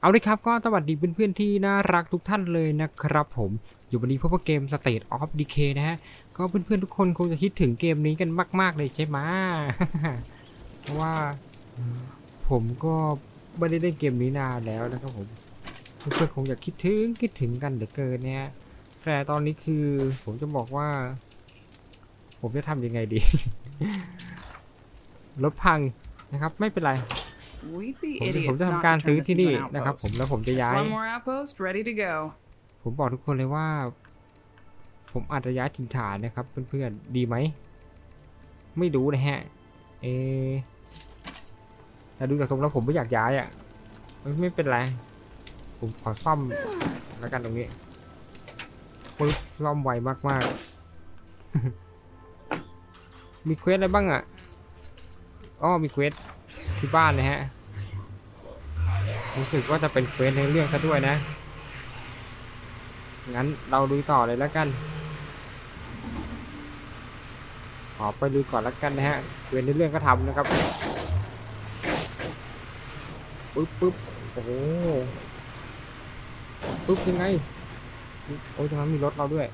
เอาเลยครับก็สวัสดีเพื่อนๆที่น่ารักทุกท่านเลยนะครับผมอยู่วันนี้พบกับเกม State of Decay นะฮะ ก็เพื่อนๆทุกคนคงจะคิดถึงเกมนี้กันมาก ๆ เลยใช่ไหมเพราะว่าผมก็ไม่ได้เล่นเกมนี้นานแล้วนะครับผมเพื่อนๆคงจะคิดถึงคิดถึงกันเหลือเกินเนี่ยแต่ตอนนี้คือผมจะบอกว่า ผมจะทำยังไงดีรถพังนะครับ ไม่เป็นไร ผมจะ idiots ผมจะ not ทำการ to ซื้อ turn this ที่ into นี่ an นะครับ ผม outpost. แล้วผมจะย้าย One more outpost, ready to go. ผมบอกทุกคนเลยว่า ผมอาจจะย้ายถิ่นฐานนะครับเพื่อนๆดีไหมไม่รู้นะฮะ เออแต่ดูจากตรงแล้วผมไม่อยากย้ายอะ่ะไม่ไม่เป็นไร ผมขอซ่อมแล้วกันตรงนี้ปึ๊บซ่อมไวมากๆ มีเควสอะไรบ้างอะ่ะอ้อมีเควสที่บ้านนะฮะ รู้สึกว่าจะเป็นเควสในเรื่องซะด้วยนะ งั้นเราลุยต่อเลยแล้วกัน ขอไปลุยก่อนแล้วกันนะฮะเวนในเรื่องก็ทำนะครับ ปึ๊บปึ๊บโอ้โห ปึ๊บยังไง โอ้ยตรงนั้นมีรถเราด้วย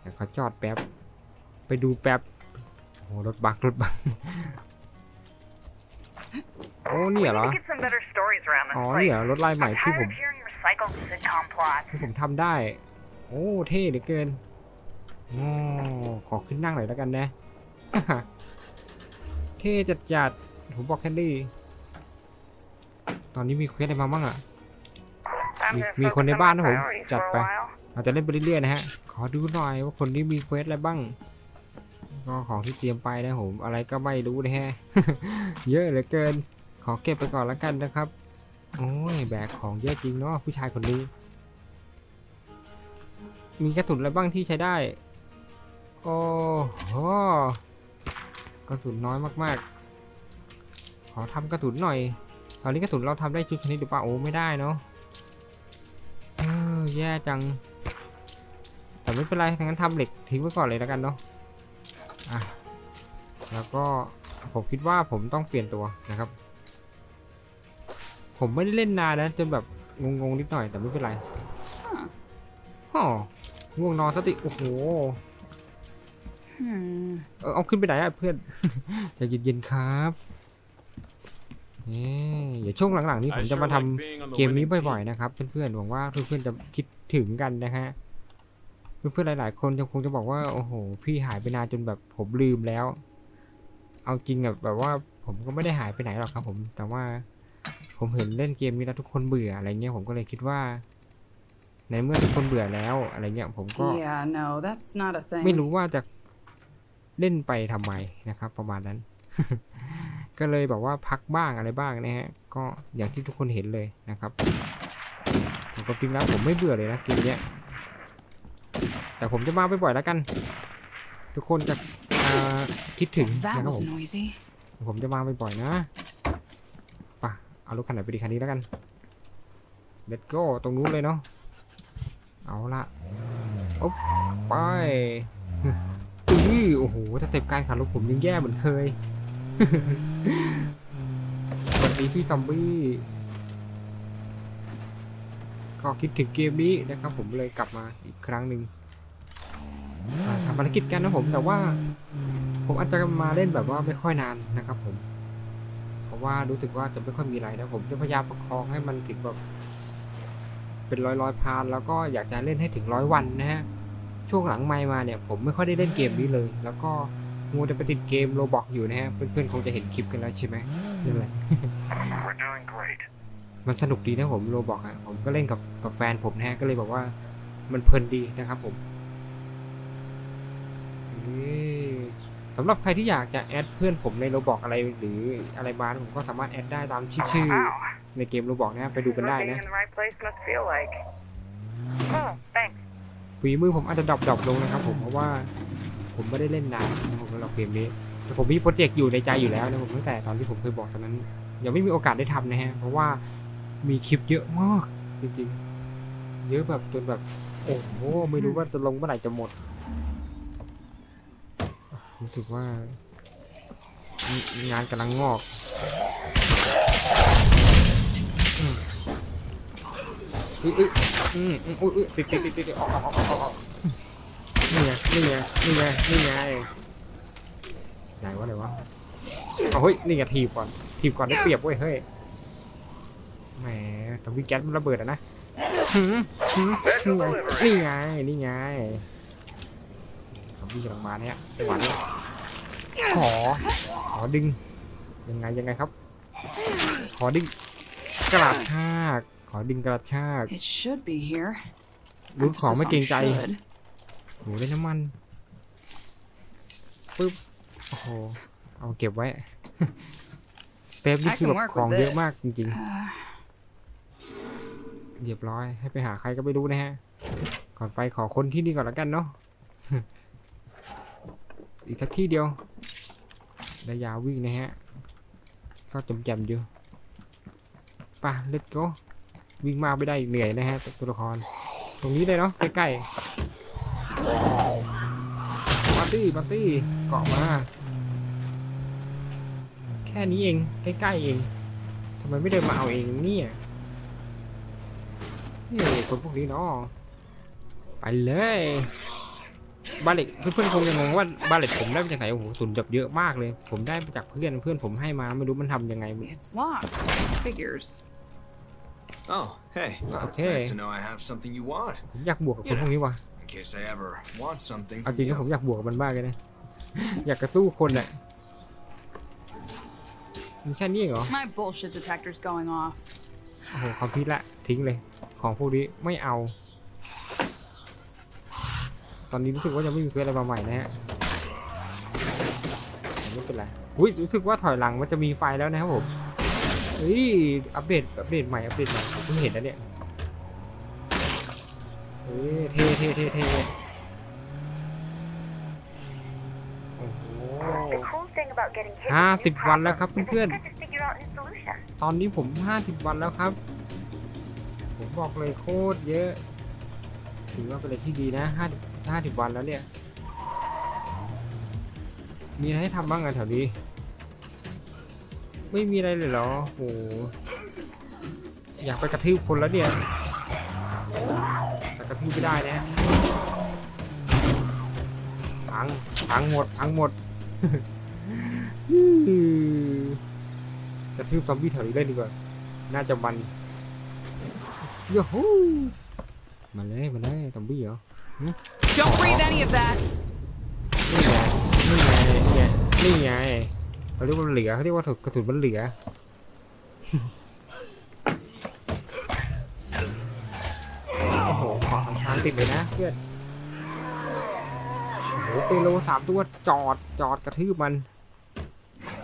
เดี๋ยวเขาจอดแป๊บ ไปดูแป๊บโอ้รถบักรถบัก โอ้เนี่ยเหรอ We need to get some better stories around this อ๋อ place. เนี่ยรถลายใหม่ I'm ที่ tired ผม of hearing recycled sitcom plots. ที่ผมทำได้ โอ้เท่เหลือเกินโอ้ขอขึ้นนั่งหน่อยแล้วกันนะ เท่จัดจัดๆผมบอกแค่นี้ ตอนนี้มีเควสอะไรมาบ้างอะ Time to มี focus คนใน on บ้าน my นะผม priorities จัด for a ไป while. เราจะเล่นไปเรื่อยๆนะฮะ ขอดูหน่อยว่าคนนี้มีเควสอะไรบ้าง ก็ของที่เตรียมไปนะผม อะไรก็ไม่รู้นะฮะ เยอะเหลือเกินข อเก็บไปก่อนแล้วกันนะครับ โอ้ยแบกของเยอะจริงเนาะผู้ชายคนนี้ มีกระสุนอะไรบ้างที่ใช้ได้ โอ้โหกระสุนน้อยมากๆ ขอทำกระสุนหน่อย ตอนนี้กระสุนเราทำได้ชุดชนิดหรือเปล่าโอ้ไม่ได้เนาะเออแย่จัง แต่ไม่เป็นไรงั้นทำเหล็กทิ้งไว้ก่อนเลยแล้วกันเนาะอะแล้วก็ผมคิดว่าผมต้องเปลี่ยนตัวนะครับ ผมไม่ได้เล่นนานนะจนแบบงงๆนิดหน่อยแต่ไม่เป็นไร Huh. ฮ่อง่วงนอนสติ โอ้โห Hmm. เออเอาขึ้นไปไหนอะเพื่อนใจเย็นๆครับนี่เดี๋ยวช่วงหลังๆนี้ผมจะมาทำเกมนี้บ่อยๆนะครับ เพื่อนๆหวังว่าเพื่อนๆจะคิดถึงกันนะฮะเพื่อนๆหลายๆ คนจะคงจะบอกว่าโอ้โห พี่หายไปนานจนแบบผมลืมแล้ว เอาจริงอะแบบว่าผมก็ไม่ได้หายไปไหนหรอกครับ ผมแต่ว่า ผมเห็นเล่นเกมนี้แล้วทุกคนเบื่ออะไรเงี้ยผมก็เลยคิดว่า ในเมื่อทุกคนเบื่อแล้วอะไรเงี้ยผมก็ Yeah, no, that's not a thing. ไม่รู้ว่าจะเล่นไปทำไมนะครับ ประมาณนั้น ก็เลยแบบว่าพักบ้างอะไรบ้างนะฮะ ก็อย่างที่ทุกคนเห็นเลยนะครับแต่ความจริงแล้วผมไม่เบื่อเลยนะเกมเนี้ยแต่ผมจะมาบ่อยๆแล้วกัน ทุกคนจะอ่าคิดถึง That นะครับ was ผม noisy. ผมจะมาบ่อยๆนะป่ะ เอารถคันไหนไปดีคันนี้แล้วกัน let's go ตรงนู้นเลยเนาะเอาละอ๊บไปอื้อโอ้โหถ้าเต็ปการขับรถผมยังแย่เหมือนเคยสวัสดีพี่ซอมบี้ก็คิดถึงเกมนี้นะครับผมเลยกลับมาอีกครั้งหนึ่งทำภารกิจกันนะผมแต่ว่า ผมอาจจะมาเล่นแบบว่าไม่ค่อยนานนะครับผมะว่ารู้สึกว่าจะไม่ค่อยมีอะไรนะผมจะพยายามประคองให้มันถึงแบบเป็นร้อยร้อยๆพานแล้วก็อยากจะเล่นให้ถึงร้อยวันนะฮะช่วงหลังไม่มาเนี่ยผมไม่ค่อยได้เล่นเกมนี้เลย แล้วก็งูจะไปติดเกมโรบอกอยู่นะฮะเพื่อนๆคงจะเห็นคลิปกันแล้วใช่ไหมนั่นแหละมันสนุกดีนะผมโรบอกอะผมก็เล่นกับกับแฟนผมนะฮะก็เลยบอกว่ามันเพลินดีนะครับผมนี่ สำหรับใครที่อยากจะแอดเพื่อนผมในโรบอกอะไรหรืออะไรมาผมก็สามารถแอดได้ตามชื่อชื่อ Wow. ในเกมโรบอกนะฮะไปดูกันได้ What นะ being in the right place must feel like. Oh, thanks. ฝีมือผมอาจจะดรอปๆลงนะครับผมเพราะว่าผมไม่ได้เล่นนานนะครับสำหรับเกมนี้แต่ผมมีโปรเจกต์อยู่ในใจอยู่แล้วนะผมตั้งแต่ตอนที่ผมเคยบอกตอนนั้น ยังไม่มีโอกาสได้ทำนะฮะเพราะว่ามีคลิปเยอะมากจริงๆ เยอะแบบจนแบบโอ้โหไม่รู้ว่าจะลงเมื่อไหร่จะหมด รู้สึกว่างานกำลังงอกอุ้ยอุ้ยอืมอืมอุ้ยอุ้ยติดติดติดติดออกออกออกออกออกนี่ไงนี่ไงนี่ไงนี่ไงไหนวะไหนวะเอาเฮ้ยนี่ไงทีบก่อนทีบก่อนได้เปรียบเว้ยเฮ้ยแหมทำวิแก๊สมันระเบิดอะนะนี่ไงนี่ไงนี่ไง ทำวิกำลังมาเนี่ยจังหวะนี้ขอ ขอดึง ยังไงยังไงครับ ขอดึงกระชากขอดึงกระชาก It should be here. รูดของไม่เกรงใจ Emphasis on should. โหได้น้ำมันปึ๊บโอ้โหเอาเก็บไว้เซฟนี่คือแบบ I can work ของ with เยอะมาก this. จริง Uh, ๆเรียบร้อยให้ไปหาใครก็ไม่รู้นะฮะ ก่อนไปขอคนที่นี่ก่อนละกันเนาะ อีกสักที่เดียวระยะวิ่งนะฮะก็จำจำอยู่ป่ะ let's go วิ่งมากไม่ได้เหนื่อยนะฮะตัวละคร ตรงนี้เลยเนาะใกล้ๆมาตี้มาตี้เกาะมาแค่นี้เองใกล้ๆเองทำไมไม่เดินมาเอาเองเนี่ยนี่คนพวกนี้เนาะไปเลย บาเลตเพื่อนๆคงจะงงว่าบาเลตผมได้มาจากไหนโอ้โหตุนแบบเยอะมากเลย ผมได้มาจากเพื่อนเพื่อนผมให้มาไม่รู้มันทำยังไง it's locked. Figures. Oh, hey. Well, it's Okay. nice to know I have something you want. ผมอยากบวกกับคนพวกนี้ว่ะ In case I ever want something เอา from จริงนะ you. ผมอยากบวกกับมันมากเลยนะ อยากกระสู้คนอะมีแค่นี้เองเหรอ My bullshit detector's going off. โอ้โหคอมพิวละทิ้งเลย ของพวกนี้ไม่เอา ตอนนี้รู้สึกว่าจะไม่มีเควสอะไรมาใหม่นะฮะแต่ไม่เป็นไรอุ้ยรู้สึกว่าถอยหลังมันจะมีไฟแล้วนะครับผมเฮ้ยอัปเดตอัปเดตใหม่อัปเดตใหม่ผมเพิ่งเห็นนะเนี่ยเฮ้ยเท่เท่เท่เท่โอ้โห The cool thing about getting hit ห้า with สิบ this วันแล้ว problem ครับ is เพื่อน it's good to figure out new solution. ๆตอนนี้ผมห้าสิบวันแล้วครับ ผมบอกเลยโคตรเยอะ ถือว่าเป็นอะไรที่ดีนะห้า ห้าสิบวันแล้วเนี่ย มีอะไรให้ทำบ้างอะแถวนี้ ไม่มีอะไรเลยเหรอโอ้โห อยากไปกระทืบคนแล้วเนี่ย แต่กระทืบไม่ได้นะพังพังหมดพังหมดกระทืบซอมบี้แถวนี้ได้ดีกว่า น่าจะมันโยฮูมาเลยมาเลยซอมบี้เหรอ Don't breathe any of that. นี่ไง นี่ไง นี่ไง เขาเรียกว่าเหลือเขาเรียกว่ากระสุนมันเหลือ โอ้โหขอทางติดเลยนะเพื่อน โอ้โหเปโลสามตัวจอด จอดกระทืบมัน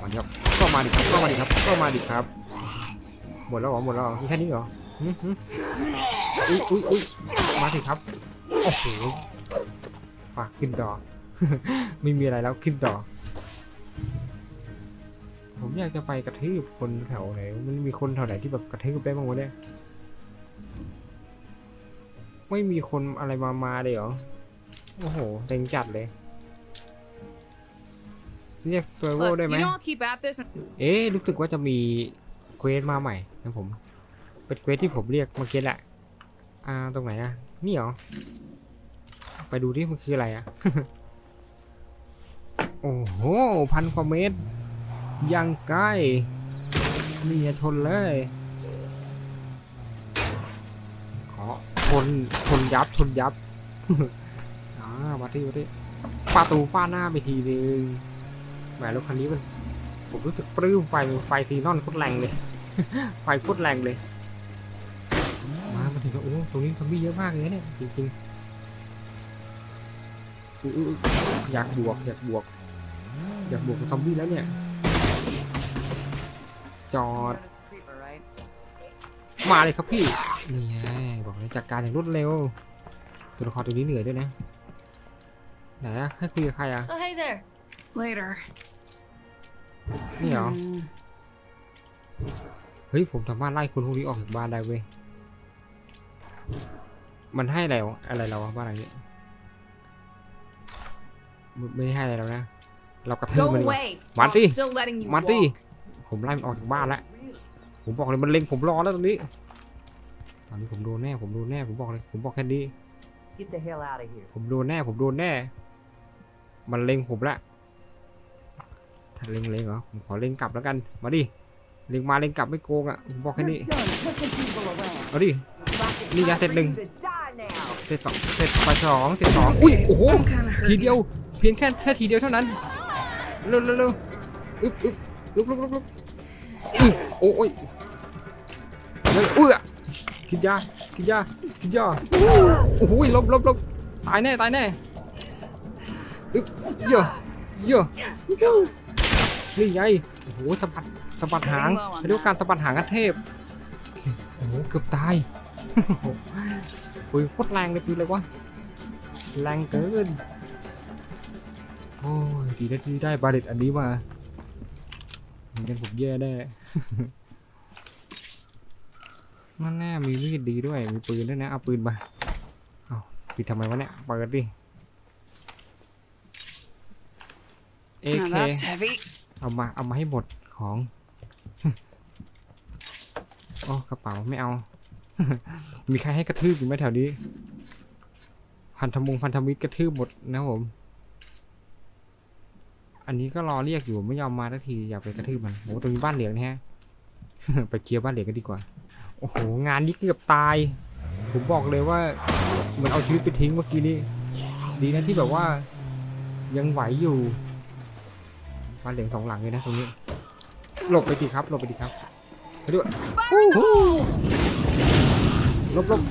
มาดิครับก็มาดิครับก็มาดิครับก็มาดิครับ หมดแล้วเหรอ หมดแล้วเหรอมีแค่นี้เหรอ อุ้ยอุ้ยอุ้ยมาสิครับ โอ้โห ปากขึ้นต่อ ไม่มีอะไรแล้วขึ้นต่อ ผมอยากจะไปกระทืบคนแถวไหน มันมีคนแถวไหนที่แบบกระทืบได้บ้างวะเนี่ย ไม่มีคนอะไรมา มาเลยเหรอ โอ้โหเต็งจัดเลย เรียกเซอร์เวอ Look, ได้ไหม you know I'll keep at this. And- เอ๊ะ รู้สึกว่าจะมีเควสมาใหม่นะผม เป็นเควสที่ผมเรียกเมื่อกี้แหละ อ่า ตรงไหนอะนี่เหรอ ไปดูดิมันคืออะไรอะโอ้โหพันกว่าเมตร ยังใกล้นี่ชนเลย ขอชนชนยับชนยับอ่ามาที่มาที่ประตูฟ้าหน้าไปทีนึงแหมรถคันนี้มันผมรู้สึกปลื้มไฟไฟซีนอนโคตรแรงเลย ไฟโคตรแรงเลย มามาถึงแล้วโอ้ตรงนี้ซอมบี้เยอะมากเลยเนี่ยจริงๆ อุ๊ยอุ๊ยอุ๊ยอยากบวก อยากบวก อยากบวกกับซอมบี้แล้วเนี่ย จอด มาเลยครับพี่ นี่ไงบอกเลยจัดการอย่างรวดเร็ว ตัวละครตัวนี้เหนื่อยด้วยนะ ไหนอะให้คุยกับใครอะ Oh, hey there. Later. นี่เหรอ Hmm. เฮ้ย ผมสามารถไล่คนพวกนี้ออกจากบ้านได้เว้ย มันให้อะไรวะอะไรเราวะบ้านอะไรเนี่ย ไม่ไม่ได้ให้อะไรเรานะ เรากระทืบ Go มันดีกว่า away. Marty. while I'm Still letting you มาสิ walk. ผมไล่มันออกจากบ้านแล้ว ผมบอกเลยมันเล็งผมรอแล้วตรงนี้ไปอนนี้ผมโดนแน่ ผมโดนแน่ ผมบอกเลย ผมบอกแค่นี้ Get the hell out of here. ผมโดนแน่ ผมโดนแน่ มันเล็งผมละถ้าเล็งเล็งเหรอ ผมขอเล็งกลับแล้วกัน มาดิ เล็งมาเล็งกลับไม่โกงอะ ผมบอกแค่นี้ เอาดิ นี่ยาเสร็จหนึ่ง To die now. เสร็จสองเสร็จไปสองเสร็จสองอุ้ย โอ้โห I'm kind of ที hurt. เดียวเพียงแค่แค่ทีเดียวเท่านั้นเร็วเร็วเร็วอึ๊บอึ๊บลุกลุกลุกลุกอึ๊บโอ้ยเร็วอุ้ยอะกินยากินยากินยาโอ้โหลบลบลบตายแน่ตายแน่อึ๊บเยอะเยอะนี่ไงโอ้โหสะบัดสะบัดหางเรียกว่าการสะบัดหางกันเทพโอ้โหเกือบตายปืนโคตรแรงเลยปืนเลยวะแรงเกิน อ้ยดีนะที่ได้บาเลตอันนี้มาไม่งั้นผมแย่แน่นั่นแน่มีมีดดีด้วย มีปืนด้วยนะ เอาปืนมา เอาปิดทำไมวะเนี่ย เปิดดิ เอ Now เค that's heavy. เอามา เอามาให้หมดของ โอ้กระเป๋าไม่เอา มีใครให้กระทืบอยู่ไหมแถวนี้ พันธมงพันธมิตรกระทืบหมดนะครับผม อันนี้ก็รอเรียกอยู่ไม่ยอมมาทักทีอยากไปกระทืบมันโอ้ตรงนี้บ้านเหลืองนะฮะ ไปเคลียร์บ้านเหลืองกันดีกว่า โอ้โหงานนี้เกือบตาย ผมบอกเลยว่าเหมันเอาชีวิตไปทิ้งเมื่อกี้นี้ดีนะที่แบบว่า ยังไหวอยู่บ้านเหลืองสองหลังเลยนะตรงนี้ หลบไปดีครับหลบไปดีครับไปด้วยฮู้ฮู้หลบหลบ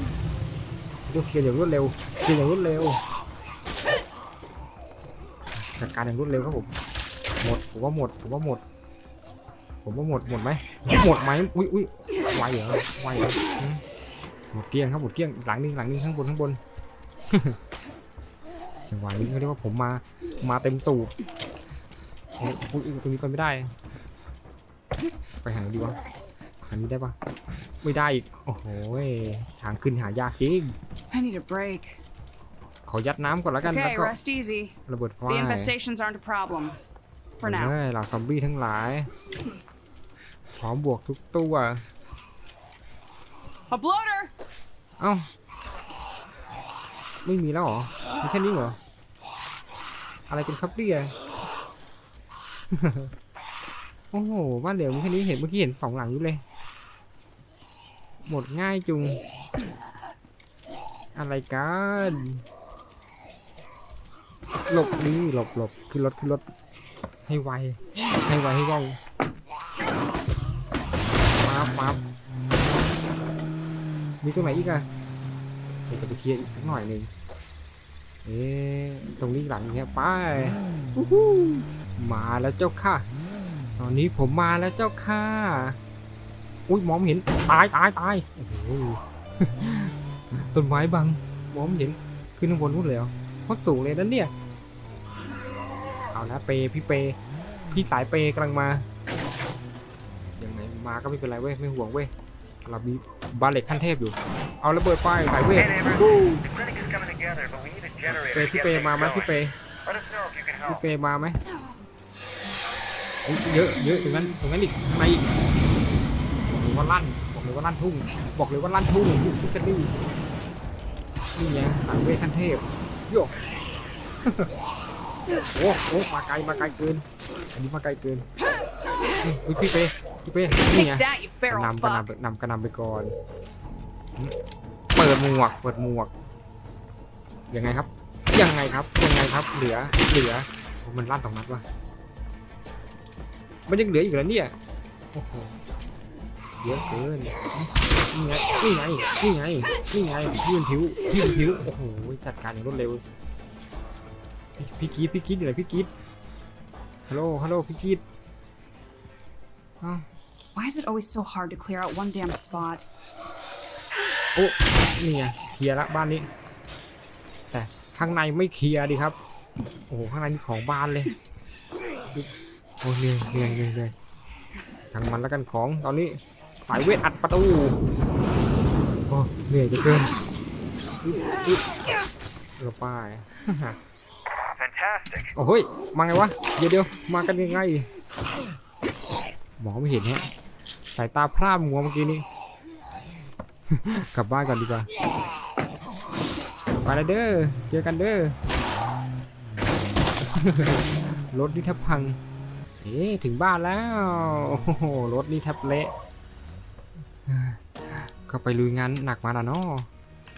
เดี๋ยวเคลียร์อย่างรวดเร็วเคลียร์อย่างรวดเร็ว การอย่างรวดเร็วครับผม หมดผมว่าหมดผมว่าหมด ผมว่าหมดหมดไหมหมดไหมอุ้ยอุ้ยไวเหรอไวเหรอหมดเกลี้ยงครับหมดเกลี้ยงหลังนึงหลังนึงข้างบนข้างบนจังหวะนี้เขาเรียกว่าผมมามาเต็มสูบโอ้ยอุ๊ยตรงนี้ไปไม่ได้ ไปหาดีวะหานี้ได้ปะไม่ได้อีกโอ้โหทางขึ้นหายากจริง I need a break. ขอยัดน้ำก่อนแล้วกันแล้ว Okay, ก็ rest easy. ระเบิดไฟ The infestations aren't a problem. For เฮ้ now. ยเหล่าซอมบี้ทั้งหลาย พร้อมบวกทุกตัว A bloater! เอ้า ไม่มีแล้วเหรอ มีแค่นี้เหรอ อะไรกันครับเนี่ยโอ้โห บ้านเหลืองมีแค่นี้เห็นเมื่อกี้เห็นสองหลังอยู่เลย หมดง่ายจุง อะไรกัน หลบนี่หลบหลบขึ้นรถขึ้นรถให้ไว ให้ไวให้ว่องปั๊บปั๊บมีตรงไหนอีกอะเดี๋ยวจะไปเคลียร์อีกสักหน่อยหนึ่งเอ๊ะตรงนี้หลังเนี้ยไปมาแล้วเจ้าค่ะ ตอนนี้ผมมาแล้วเจ้าค่ะ อุ้ยมองเห็นตายตายตายโอ้โหต้นไม้บังมองเห็นขึ้นข้างบนนู่นเลยเหรอ โคตรสูงเลยนั่นเนี่ย เอาละเปย์พี่เปย์พี่สายเปย์กำลังมา ยังไงมาก็ไม่เป็นไรเว้ยไม่ห่วงเว้ย เรามีบาเล็กขั้นเทพอยู่ เอาระเบิดไฟสายเวท Hey, neighbor. The clinic is coming together, but we need a เป generator ย์ to พี่ get เปย์ things มาไหม going. พี่เปย์ Let us know if you can พี่ help. เปย์มาไหมอุ๊ยเยอะเยอะตรงนั้นตรงนั้นอีกข้างในอีกบอกเลยว่าลั่นบอกเลยว่าลั่นทุ่ง บอกเลยว่าลั่นทุ่งทุกกันนี่นี่ไงสายเวทขั้นเทพ โยกโอ้โอ้มาไกลมาไกลเกิน อันนี้มาไกลเกินอุ๊ยพี่เปย์พี่เปย์นี่ไง Take that, you กระ feral นำกระ fuck. นำนำกระนำไปก่อน เปิดหมวกเปิดหมวกยังไงครับ ยังไงครับยังไงครับเหลือเหลือโอ้มันลั่นสองนัดว่ะมันยังเหลืออีกแล้วเนี่ยโอ้โหเยอะเกิน นี่ไง นี่ไง นี่ไง นี่ไงพี่มันผิวพี่มันผิว โอ้โห จัดการอย่างรวดเร็ว พี่กีดพี่กีดอยู่ไหนพี่กีดฮัลโหล ฮัลโหล พี่กีด Why is it always so hard to clear out one damn spot? โอ้ นี่ไง เคลียร์ละบ้านนี้ แต่ข้างในไม่เคลียร์ดิครับ โอ้โห ข้างในมีของบ้านเลย โอ้เหนื่อยเหนื่อยเหนื่อยเหนื่อยทางมันแล้วกันของตอนนี้ สายเวทอัดประตูโอ้เหนื่อยเหลือเกินอึ๊บอึ๊บเราป้าย Fantastic. โอ้เฮ้ยมาไงวะ เดี๋ยวเดี๋ยวมากันยังไงมองไม่เห็นฮะสายตาพร่ามัวเมื่อกี้นี้ กลับบ้านก่อนดีกว่าไปเลยเด้อเจอกันเด้อ รถนี่แทบพัง เอ๊ะถึงบ้านแล้ว โอ้โหรถนี่แทบเละ ก็ไปลุยงานหนักมาแล้วเนาะ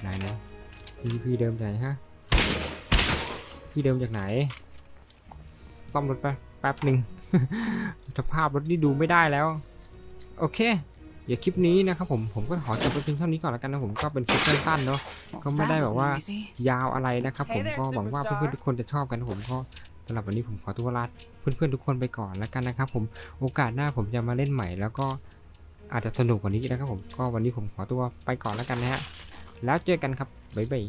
ไหนไหนพี่พี่เดิมจากไหนฮะพี่เดิมจากไหน ซ่อมรถแป๊บแป๊บหนึ่งสภาพรถนี่ดูไม่ได้แล้ว โอเค เดี๋ยวคลิปนี้นะครับผมผมก็ขอจบไปเพียงเท่านี้ก่อนแล้วกันนะผมก็เป็นคลิปสั้นๆเนาะก็ไม่ That ได้แบ was บว่า noisy. ยาวอะไรนะครับผม Hey there, ก็หวังว่า superstar เพื่อนๆทุกคนจะชอบกันนะผมก็สำหรับวันนี้ผมขอตัวลาเพื่อนๆทุกคนไปก่อนแล้วกันนะครับผมโอกาสหน้าผมจะมาเล่นใหม่แล้วก็ อาจจะสนุกกว่านี้นะครับผมก็วันนี้ผมขอตัวไปก่อนแล้วกันนะฮะแล้วเจอกันครับบ๊ายบาย